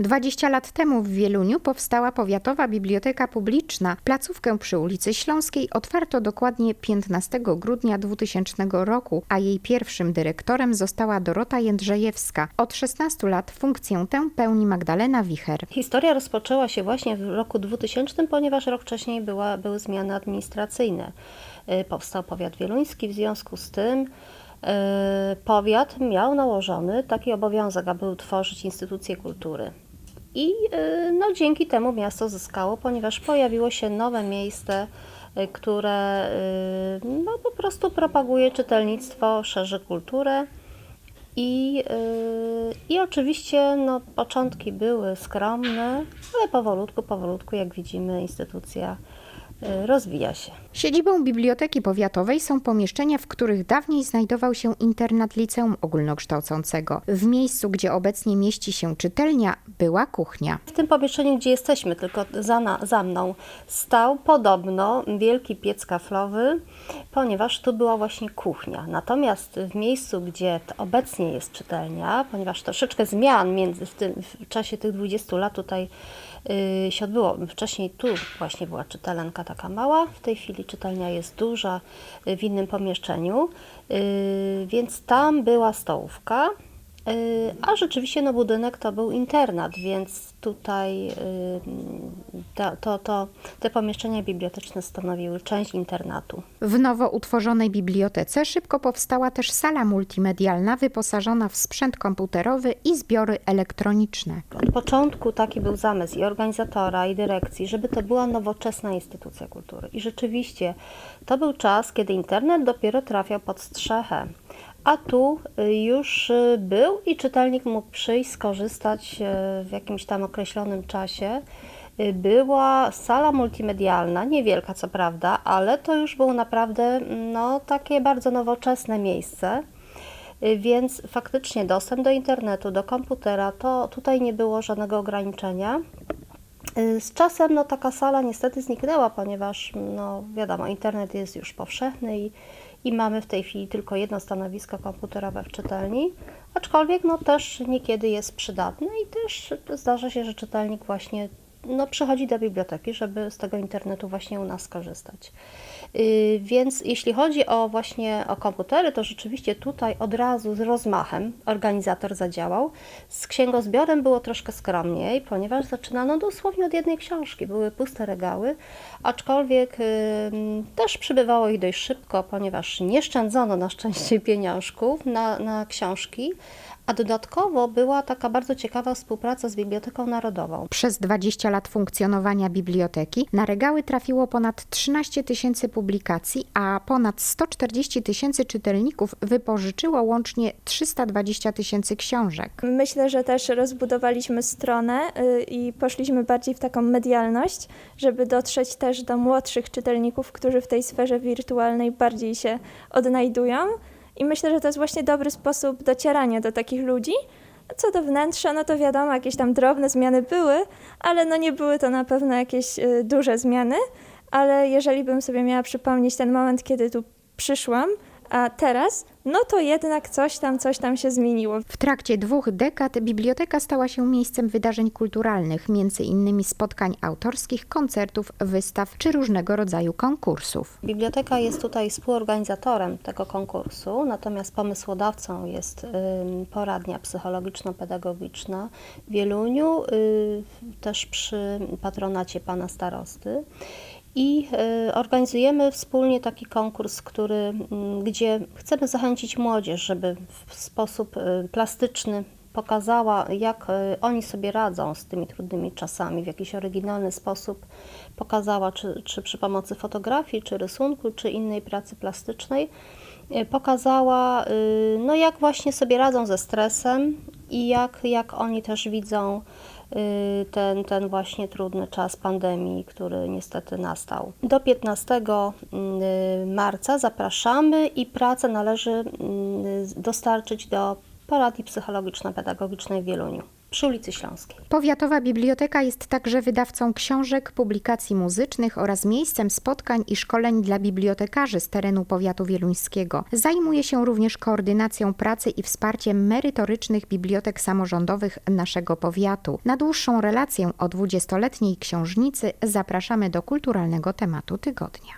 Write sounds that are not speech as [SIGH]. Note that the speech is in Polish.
20 lat temu w Wieluniu powstała Powiatowa Biblioteka Publiczna. Placówkę przy ulicy Śląskiej otwarto dokładnie 15 grudnia 2000 roku, a jej pierwszym dyrektorem została Dorota Jędrzejewska. Od 16 lat funkcję tę pełni Magdalena Wicher. Historia rozpoczęła się właśnie w roku 2000, ponieważ rok wcześniej była, były zmiany administracyjne. Y, Powstał powiat wieluński, w związku z tym y, powiat miał nałożony taki obowiązek, aby utworzyć instytucje kultury. I y, no, dzięki temu miasto zyskało, ponieważ pojawiło się nowe miejsce, y, które y, no, po prostu propaguje czytelnictwo, szerzy kulturę. I, I oczywiście no, początki były skromne, ale powolutku, powolutku, jak widzimy, instytucja rozwija się. Siedzibą Biblioteki Powiatowej są pomieszczenia, w których dawniej znajdował się internat liceum ogólnokształcącego. W miejscu, gdzie obecnie mieści się czytelnia, była kuchnia. W tym pomieszczeniu, gdzie jesteśmy, tylko za, na, za mną, stał podobno wielki piec kaflowy, ponieważ tu była właśnie kuchnia. Natomiast w miejscu, gdzie obecnie jest czytelnia, ponieważ troszeczkę zmian między w, tym, w czasie tych 20 lat tutaj yy, się odbyło. Wcześniej tu właśnie była czytelenka taka mała, w tej chwili czytelnia jest duża yy, w innym pomieszczeniu, yy, więc tam była stołówka. Yy, A rzeczywiście no, budynek to był internat, więc tutaj yy, to, to, to, te pomieszczenia biblioteczne stanowiły część internatu. W nowo utworzonej bibliotece szybko powstała też sala multimedialna wyposażona w sprzęt komputerowy i zbiory elektroniczne. Od początku taki był zamysł i organizatora, i dyrekcji, żeby to była nowoczesna instytucja kultury. I rzeczywiście to był czas, kiedy internet dopiero trafiał pod strzechę. A tu y, już y, był i czytelnik mógł przyjść, skorzystać y, w jakimś tam określonym czasie. Była sala multimedialna, niewielka co prawda, ale to już było naprawdę no, takie bardzo nowoczesne miejsce. Więc faktycznie dostęp do internetu, do komputera, to tutaj nie było żadnego ograniczenia. Z czasem no, taka sala niestety zniknęła, ponieważ no, wiadomo, internet jest już powszechny i, i mamy w tej chwili tylko jedno stanowisko komputerowe w czytelni, aczkolwiek no, też niekiedy jest przydatny i też zdarza się, że czytelnik właśnie no, przychodzi do biblioteki, żeby z tego internetu właśnie u nas skorzystać. Yy, Więc jeśli chodzi o właśnie o komputery, to rzeczywiście tutaj od razu z rozmachem organizator zadziałał. Z księgozbiorem było troszkę skromniej, ponieważ zaczynano dosłownie od jednej książki. Były puste regały, aczkolwiek ym, też przybywało ich dość szybko, ponieważ nie szczędzono na szczęście [LAUGHS] pieniążków na, na książki, a dodatkowo była taka bardzo ciekawa współpraca z Biblioteką Narodową. Przez 20 lat funkcjonowania biblioteki na regały trafiło ponad 13 tysięcy publikacji, a ponad 140 tysięcy czytelników wypożyczyło łącznie 320 tysięcy książek. Myślę, że też rozbudowaliśmy stronę y, i poszliśmy bardziej w taką medialność, żeby dotrzeć też do młodszych czytelników, którzy w tej sferze wirtualnej bardziej się odnajdują. I myślę, że to jest właśnie dobry sposób docierania do takich ludzi. Co do wnętrza, no to wiadomo, jakieś tam drobne zmiany były, ale no nie były to na pewno jakieś y, duże zmiany. Ale jeżeli bym sobie miała przypomnieć ten moment, kiedy tu przyszłam, a teraz, no to jednak coś tam, coś tam się zmieniło. W trakcie dwóch dekad biblioteka stała się miejscem wydarzeń kulturalnych, między innymi spotkań autorskich, koncertów, wystaw czy różnego rodzaju konkursów. Biblioteka jest tutaj współorganizatorem tego konkursu, natomiast pomysłodawcą jest poradnia psychologiczno-pedagogiczna w Wieluniu, y, też przy patronacie pana starosty. I y, organizujemy wspólnie taki konkurs, który, mm, gdzie chcemy zachęcić młodzież, żeby w sposób y, plastyczny pokazała, jak y, oni sobie radzą z tymi trudnymi czasami, w jakiś oryginalny sposób pokazała, czy, czy przy pomocy fotografii, czy rysunku, czy innej pracy plastycznej, pokazała, no jak właśnie sobie radzą ze stresem i jak, jak oni też widzą y, ten, ten właśnie trudny czas pandemii, który niestety nastał. Do 15 y, marca zapraszamy i pracę należy y, dostarczyć do poradni psychologiczno-pedagogicznej w Wieluniu. Przy ulicy Śląskiej. Powiatowa Biblioteka jest także wydawcą książek, publikacji muzycznych oraz miejscem spotkań i szkoleń dla bibliotekarzy z terenu powiatu wieluńskiego. Zajmuje się również koordynacją pracy i wsparciem merytorycznych bibliotek samorządowych naszego powiatu. Na dłuższą relację o 20-letniej książnicy zapraszamy do kulturalnego tematu tygodnia.